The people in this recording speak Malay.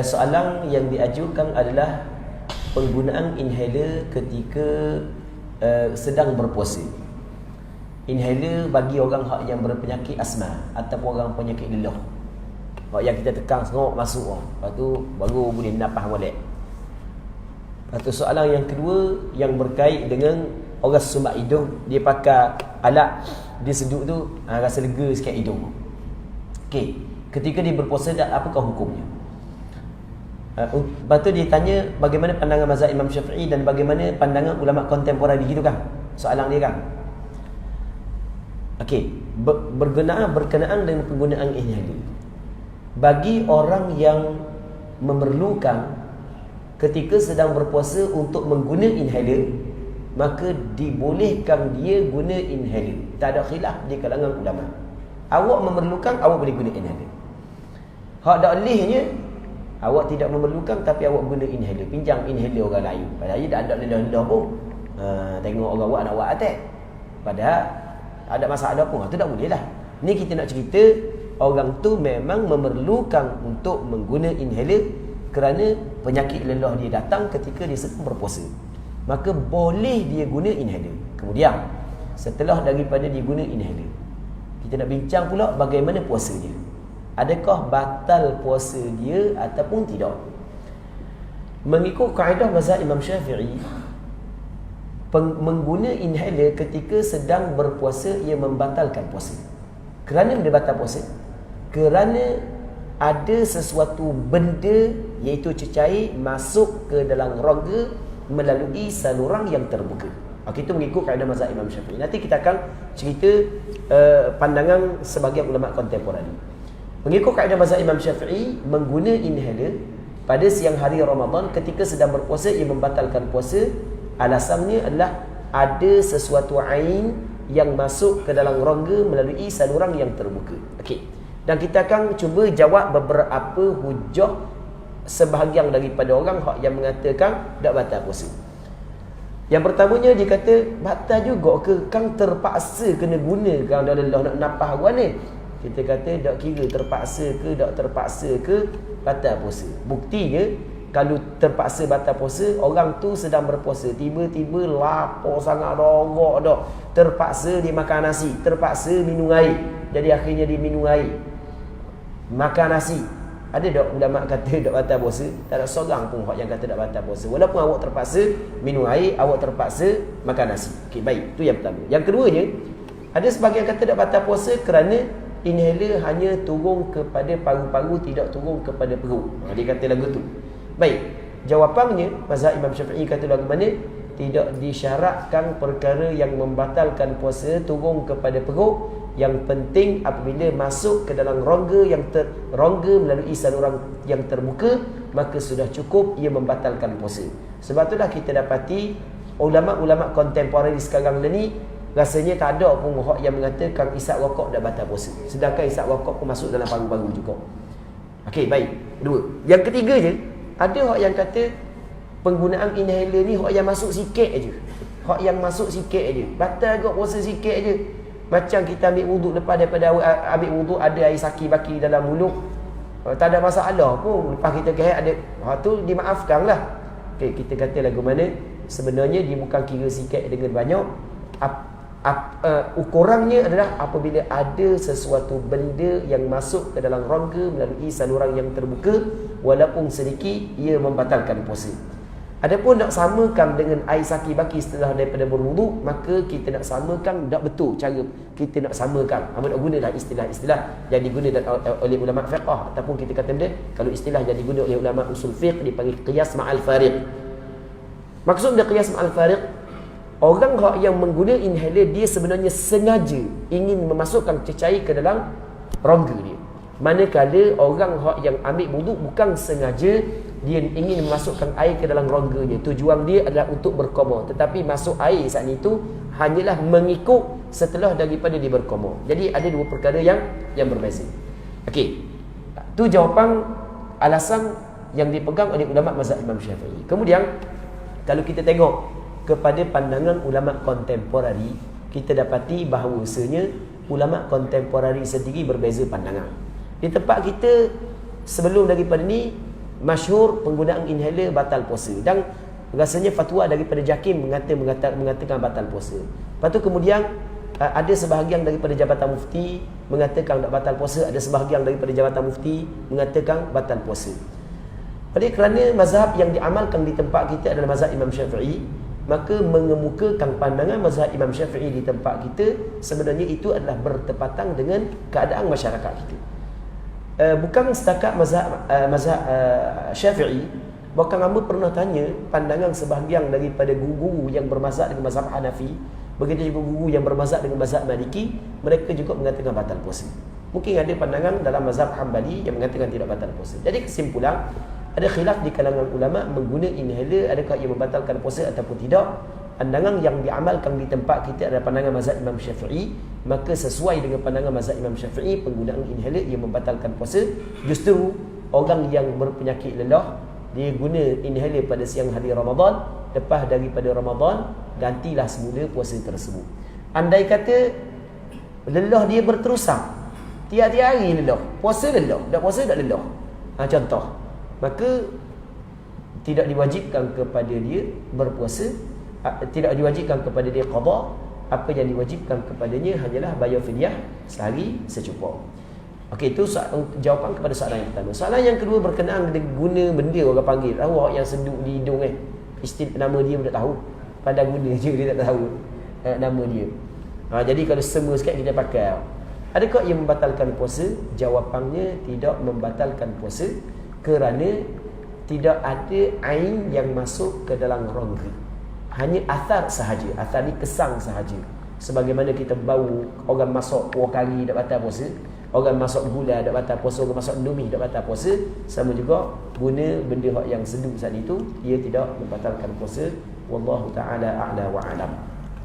Soalan yang diajukan adalah penggunaan inhaler ketika uh, sedang berpuasa. Inhaler bagi orang yang berpenyakit asma ataupun orang penyakit lelah. Hak yang kita tekan sengok masuk orang. Lepas tu baru boleh napas molek. Lepas tu soalan yang kedua yang berkait dengan orang sumbat hidung dia pakai alat dia seduk tu ha, rasa lega sikit hidung. Okey, ketika dia berpuasa apakah hukumnya? Uh, lepas tu dia tanya bagaimana pandangan mazhab Imam Syafi'i dan bagaimana pandangan ulama kontemporari gitu kan? Soalan dia kan? Okey, ber, berkenaan berkenaan dengan penggunaan inhaler. Bagi orang yang memerlukan ketika sedang berpuasa untuk mengguna inhaler, maka dibolehkan dia guna inhaler. Tak ada khilaf di kalangan ulama. Awak memerlukan, awak boleh guna inhaler. Hak dak Awak tidak memerlukan tapi awak guna inhaler. Pinjam inhaler orang lain. Padahal dia tak ada lelah-lelah pun. Ha, tengok orang buat nak buat attack. Padahal ada masalah pun. Itu tak boleh lah. Ni kita nak cerita orang tu memang memerlukan untuk mengguna inhaler kerana penyakit lelah dia datang ketika dia sedang berpuasa. Maka boleh dia guna inhaler. Kemudian setelah daripada dia guna inhaler kita nak bincang pula bagaimana puasa dia adakah batal puasa dia ataupun tidak mengikut kaedah mazhab Imam Syafi'i mengguna inhaler ketika sedang berpuasa ia membatalkan puasa kerana dia batal puasa kerana ada sesuatu benda iaitu cecair masuk ke dalam rongga melalui saluran yang terbuka Okay, itu mengikut kaedah mazhab Imam Syafi'i. Nanti kita akan cerita uh, pandangan sebagian ulama kontemporer. Mengikut kaedah mazhab Imam Syafi'i mengguna inhaler pada siang hari Ramadan ketika sedang berpuasa ia membatalkan puasa alasannya adalah ada sesuatu ain yang masuk ke dalam rongga melalui saluran yang terbuka. Okey. Dan kita akan cuba jawab beberapa hujah sebahagian daripada orang hak yang mengatakan tak batal puasa. Yang pertamanya dia kata batal juga ke kang terpaksa kena guna dah lelah nak napah awan ni. Kita kata tak kira terpaksa ke tak terpaksa ke batal puasa. Buktinya kalau terpaksa batal puasa, orang tu sedang berpuasa, tiba-tiba lapar sangat rongok dah. Terpaksa dia makan nasi, terpaksa minum air. Jadi akhirnya dia minum air. Makan nasi. Ada tak ulama kata tak batal puasa? Tak ada seorang pun yang kata tak batal puasa. Walaupun awak terpaksa minum air, awak terpaksa makan nasi. Okey, baik. Itu yang pertama. Yang keduanya, ada sebagian kata tak batal puasa kerana inhaler hanya turun kepada paru-paru tidak turun kepada perut. Ha, dia kata lagu tu. Baik. Jawapannya mazhab Imam Syafi'i kata lagu mana? Tidak disyaratkan perkara yang membatalkan puasa turun kepada perut. Yang penting apabila masuk ke dalam rongga yang ter, rongga melalui saluran yang terbuka maka sudah cukup ia membatalkan puasa. Sebab itulah kita dapati ulama-ulama kontemporer sekarang ni Rasanya tak ada pun orang yang mengatakan isap rokok dah batal puasa. Sedangkan isap rokok pun masuk dalam paru-paru juga. Okey, baik. Dua. Yang ketiga je, ada orang yang kata penggunaan inhaler ni orang yang masuk sikit aja. Orang yang masuk sikit aja. Batal kok puasa sikit aja. Macam kita ambil wuduk lepas daripada ambil wuduk ada air saki baki dalam mulut. Uh, tak ada masalah pun. Lepas kita kehek ada. Ha tu dimaafkan lah. Okay, kita kata lagu mana sebenarnya dia bukan kira sikit dengan banyak Uh, ukurannya adalah apabila ada sesuatu benda yang masuk ke dalam rongga melalui saluran yang terbuka walaupun sedikit ia membatalkan puasa. Adapun nak samakan dengan air saki baki setelah daripada berwuduk maka kita nak samakan tak betul cara kita nak samakan. Apa nak gunalah istilah-istilah yang digunakan oleh ulama fiqh ataupun kita kata benda kalau istilah yang digunakan oleh ulama usul fiqh dipanggil qiyas ma'al fariq. Maksud dia qiyas ma'al fariq Orang yang mengguna inhaler dia sebenarnya sengaja ingin memasukkan cecair ke dalam rongga dia. Manakala orang yang ambil wuduk bukan sengaja dia ingin memasukkan air ke dalam rongganya. Tujuan dia adalah untuk berkoma. Tetapi masuk air saat itu hanyalah mengikut setelah daripada dia berkoma. Jadi ada dua perkara yang yang berbeza. Okey. Tu jawapan alasan yang dipegang oleh ulama mazhab Imam Syafi'i. Kemudian kalau kita tengok kepada pandangan ulama kontemporari kita dapati bahawasanya ulama kontemporari sendiri berbeza pandangan di tempat kita sebelum daripada ni masyhur penggunaan inhaler batal puasa dan rasanya fatwa daripada JAKIM mengata, mengata, mengatakan batal puasa. Lepas tu kemudian uh, ada sebahagian daripada Jabatan Mufti mengatakan tak batal puasa, ada sebahagian daripada Jabatan Mufti mengatakan batal puasa. Oleh kerana mazhab yang diamalkan di tempat kita adalah mazhab Imam Syafi'i, maka mengemukakan pandangan mazhab Imam Syafi'i di tempat kita sebenarnya itu adalah bertepatan dengan keadaan masyarakat kita. Uh, bukan setakat mazhab uh, mazhab uh, Syafi'i, bahkan hamba pernah tanya pandangan sebahagian daripada guru-guru yang bermazhab dengan mazhab Hanafi, begitu juga guru yang bermazhab dengan mazhab Maliki, mereka juga mengatakan batal puasa. Mungkin ada pandangan dalam mazhab Hambali yang mengatakan tidak batal puasa. Jadi kesimpulan ada khilaf di kalangan ulama mengguna inhaler adakah ia membatalkan puasa ataupun tidak. Pandangan yang diamalkan di tempat kita adalah pandangan mazhab Imam Syafi'i. Maka sesuai dengan pandangan mazhab Imam Syafi'i penggunaan inhaler ia membatalkan puasa. Justru orang yang berpenyakit lelah dia guna inhaler pada siang hari Ramadan lepas daripada Ramadan gantilah semula puasa tersebut. Andai kata lelah dia berterusan. Tiap-tiap hari lelah. Puasa lelah. Tak puasa tak lelah. Ha, contoh maka tidak diwajibkan kepada dia berpuasa tidak diwajibkan kepada dia qada apa yang diwajibkan kepadanya hanyalah bayar fidyah sehari secukup Okey itu jawapan kepada soalan yang pertama. Soalan yang kedua berkenaan dengan guna benda orang panggil awak yang seduk di hidung eh. Istil nama dia pun tak tahu. Pada guna je dia tak tahu eh, nama dia. Ha, jadi kalau semua sikit kita pakai. Adakah ia membatalkan puasa? Jawapannya tidak membatalkan puasa kerana tidak ada ain yang masuk ke dalam rongga. Hanya athar sahaja. Athar ni kesang sahaja. Sebagaimana kita bau orang masuk kuah kari tak batal puasa. Orang masuk gula tak batal puasa. Orang masuk numi tak batal puasa. Sama juga guna benda yang seduh saat itu ia tidak membatalkan puasa. Wallahu taala a'la wa alam